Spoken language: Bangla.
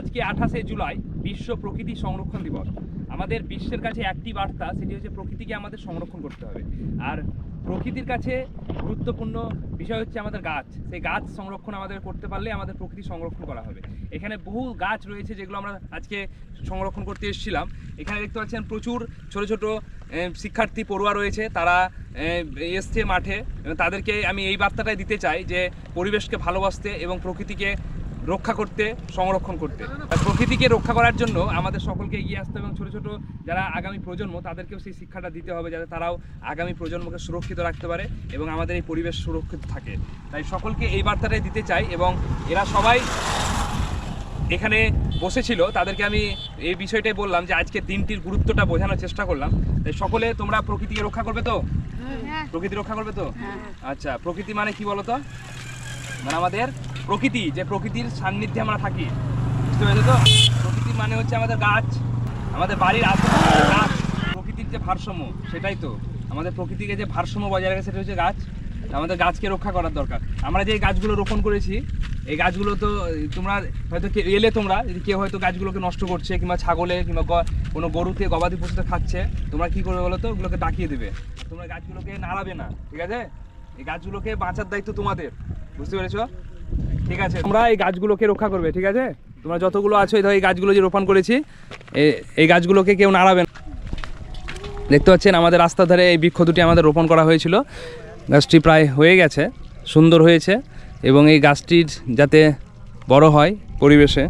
আজকে আঠাশে জুলাই বিশ্ব প্রকৃতি সংরক্ষণ দিবস। আমাদের বিশ্বের কাছে একটি বার্তা, সেটি হচ্ছে প্রকৃতিকে আমাদের সংরক্ষণ করতে হবে। আর প্রকৃতির কাছে গুরুত্বপূর্ণ বিষয় হচ্ছে আমাদের গাছ। সেই গাছ সংরক্ষণ আমাদের করতে পারলে আমাদের প্রকৃতি সংরক্ষণ করা হবে। এখানে বহু গাছ রয়েছে যেগুলো আমরা আজকে সংরক্ষণ করতে এসেছিলাম। এখানে দেখতে পাচ্ছেন প্রচুর ছোট ছোট শিক্ষার্থী পড়ুয়া রয়েছে। তারা এসছে মাঠে। তাদেরকে আমি এই বার্তাটাই দিতে চাই যে পরিবেশকে ভালোবাসতে এবং প্রকৃতিকে রক্ষা করতে সংরক্ষণ করতে। প্রকৃতিকে রক্ষা করার জন্য আমাদের সকলকে এগিয়ে আসতে এবং ছোট ছোট যারা আগামী প্রজন্ম তাদেরকেও সেই শিক্ষাটা দিতে হবে যাতে তারাও আগামী প্রজন্মকে সুরক্ষিত রাখতে পারে এবং আমাদের এই পরিবেশ সুরক্ষিত থাকে। তাই সকলকে এই বার্তাটাই দিতে চাই এবং এরা সবাই এখানে বসেছিল। তাদেরকে আমি এই বিষয়টাই বললাম যে আজকে দিনটির গুরুত্বটা বোঝানোর চেষ্টা করলাম। তাই সকলে তোমরা প্রকৃতিকে রক্ষা করবে তো? প্রকৃতি রক্ষা করবে তো? আচ্ছা প্রকৃতি মানে কি বলো তো মানে আমাদের প্রকৃতি, যে প্রকৃতির সান্নিধ্যে আমরা থাকি। বুঝতে পেরেছ তো? প্রকৃতি মানে হচ্ছে আমাদের গাছ, আমাদের বাড়ির আশেপাশে গাছ, প্রকৃতির যে ভারসাম্য, সেটাই তো। আমাদের প্রকৃতিকে যে ভারসাম্য বজায় রাখে সেটা হচ্ছে গাছ। আমাদের গাছকে রক্ষা করার দরকার। আমরা যে গাছগুলো রোপণ করেছি, এই গাছগুলো তো তোমরা হয়তো এলে তোমরা, যদি কেউ হয়তো গাছগুলোকে নষ্ট করছে, কিংবা ছাগলে, কিংবা কোনো গরুতে গবাদি পশুতে খাচ্ছে, তোমরা কি করবে বলো তো? ওগুলোকে ডাকিয়ে দেবে। তোমরা গাছগুলোকে নাড়াবে না, ঠিক আছে? এই গাছগুলোকে বাঁচার দায়িত্ব তোমাদের, বুঝতে পেরেছ? ঠিক আছে? তোমরা এই গাছগুলোকে রক্ষা করবে, ঠিক আছে? তোমরা যতগুলো আছো, এই ধরো এই গাছগুলো যে রোপণ করেছি এই গাছগুলোকে কেউ নাড়াবে না। দেখতে পাচ্ছেন, আমাদের রাস্তার ধারে এই বৃক্ষ দুটি আমাদের রোপণ করা হয়েছিল। গাছটি প্রায় হয়ে গেছে, সুন্দর হয়েছে, এবং এই গাছটির যাতে বড় হয় পরিবেশে